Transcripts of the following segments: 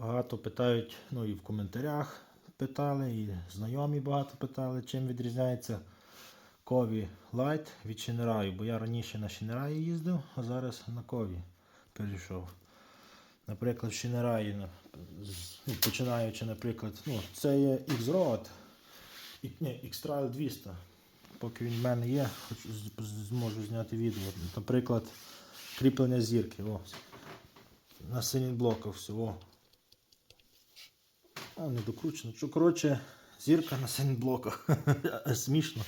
Багато питають, ну і в коментарях питали, і знайомі багато питали, чим відрізняється Кові Light від Шинераю. Бо я раніше на Шинераї їздив, а зараз на Кові перейшов. Наприклад, в Шинераї, ну, починаючи, наприклад, ну, це є X-Road, X-Trail 200. Поки він в мене є, зможу зняти відео. Наприклад, кріплення зірки. О, на синінблоках всього. А, не докручено. Що, коротше, зірка на синінблоках. Смішно.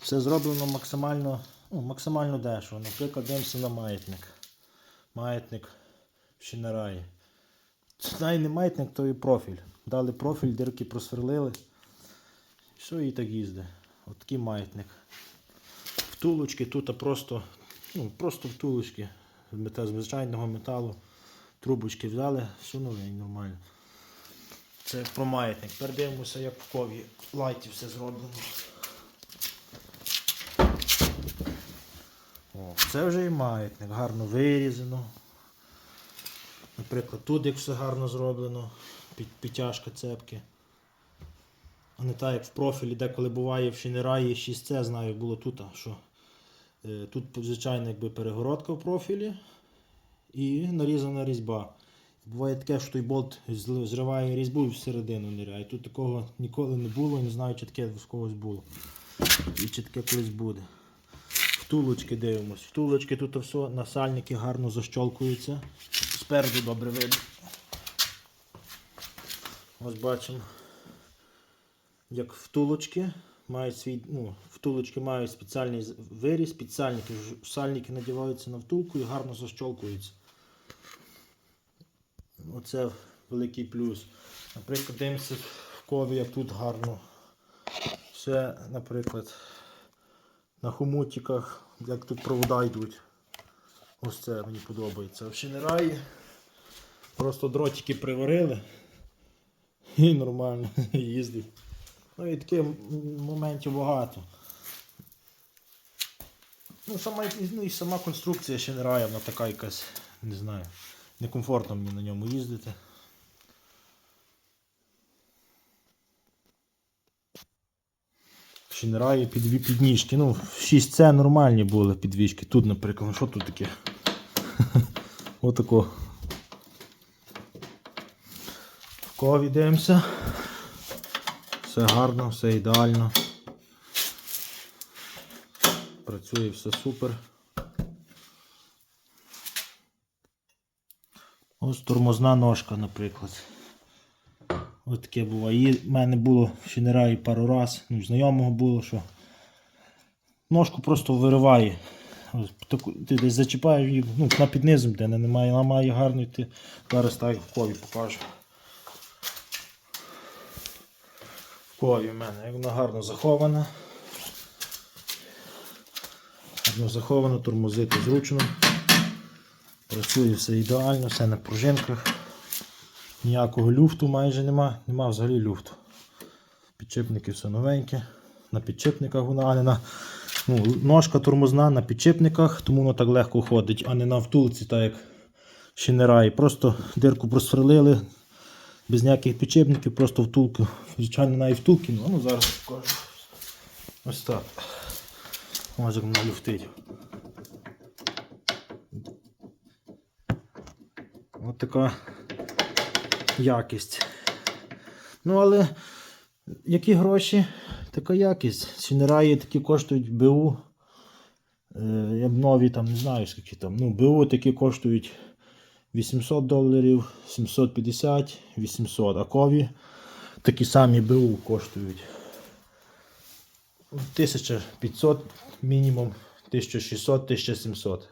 Все зроблено максимально, ну, максимально дешево. Наприклад, дивимося на маятник. Маятник в Шинераї. Це навіть не маятник, то і профіль. Дали профіль, дирки просверлили. Все і так їздить. От такий маятник. Втулочки тут просто, ну, просто втулочки з звичайного металу. Трубочки взяли, сунули і нормально. Це про маятник. Тепер дивимося, як в кові лайті все зроблено. О, це вже і маятник, гарно вирізано. Наприклад, тут як все гарно зроблено, під, підтяжка цепки. А не так, як в профілі, деколи буває в Шинераї 6C, знаю, було тут, що е, тут, звичайно, якби перегородка в профілі і нарізана різьба. Буває таке, що той болт зриває різьбу і всередину ниряє. Тут такого ніколи не було, не знаю, чи таке в когось було. І чи таке колись буде. Втулочки дивимось. Втулочки тут все, насальники гарно защолкуються. Спереду добре видно. Ось бачимо, як втулочки мають свій, ну, втулочки мають спеціальний виріз, під сальники. Сальники надіваються на втулку і гарно защолкуються. Оце великий плюс. Наприклад, дивимося в кові, як тут гарно. Все, наприклад, на хомутиках, як тут провода йдуть. Ось це мені подобається. А в Шинераї просто дротики приварили і нормально їздить. Ну і таких моментів багато. Ну, сама, ну і сама конструкція Шинерая, вона така якась, не знаю, некомфортно мені на ньому їздити. Шинераї підві підніжки. Ну, 6C нормальні були підвіжки. Тут, наприклад, що тут таке? Отако. В кові дивимося. Все гарно, все ідеально. Працює все супер. Ось тормозна ножка, наприклад. Ось таке буває. Її в мене було в Шинераї пару раз. Ну, знайомого було, що ножку просто вириває. Ось таку- Ти десь зачіпаєш її ну, на під де не- немає, ламає гарно йти. Зараз так в кові покажу. В кові в мене, як вона гарно захована. Гарно заховано, тормозити зручно. Працює все ідеально, все на пружинках. Ніякого люфту майже нема, нема взагалі люфту. Підчепники все новеньке. На підчепниках вона, а не на. Ну, ножка тормозна на підчепниках, тому воно так легко ходить, а не на втулці, так як Шинерай. Просто дирку просверлили, без ніяких підчепників, просто втулку. Звичайно, навіть втулки, ну, зараз покажу. Ось так. Як вона люфтить. Ось така якість. Ну, але які гроші, така якість. Сінераї такі коштують БУ. Е, я б нові там не знаю скільки там. Ну, БУ такі коштують 800 доларів, 750, 800. А кові такі самі БУ коштують 1500 мінімум, 1600, 1700.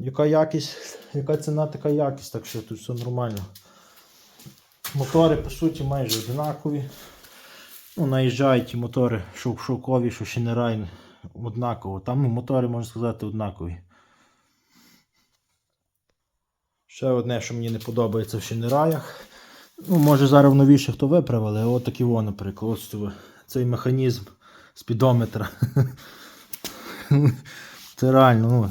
Яка якість, яка ціна, така якість, так що тут все нормально. Мотори, по суті, майже однакові. Ну, наїжджають ті мотори, що шовкові, що Шинерайн, однаково. Там ну, мотори, можна сказати, однакові. Ще одне, що мені не подобається в Шинераях. Ну, може зараз в новіших то виправили, а от такі наприклад, ось це- цей механізм спідометра. Це реально, ну,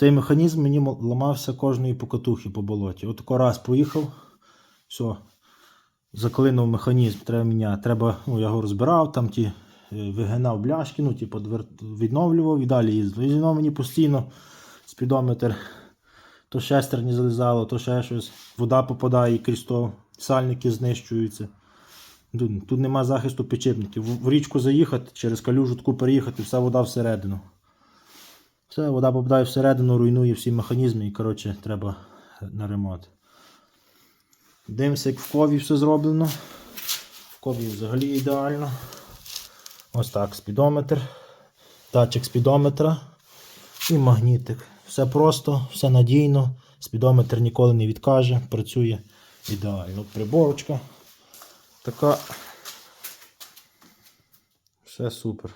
Цей механізм мені ламався кожної покатухи по болоті. От тако раз поїхав, все, заклинув механізм, треба міняти. Треба, ну, я його розбирав, там ті е, вигинав бляшки, ну, типу, відновлював і далі їздив. І воно мені постійно спідометр, то шестерні залізало, то ще щось. Вода попадає крізь то, сальники знищуються. Тут, нема захисту підшипників. В, в річку заїхати, через калюжу таку переїхати, вся вода всередину. Все, вода попадає всередину, руйнує всі механізми і, коротше, треба на ремонт. Дивимося, як в кові все зроблено. В кові взагалі ідеально. Ось так, спідометр, датчик спідометра і магнітик. Все просто, все надійно. Спідометр ніколи не відкаже, працює ідеально. Приборочка така. Все супер.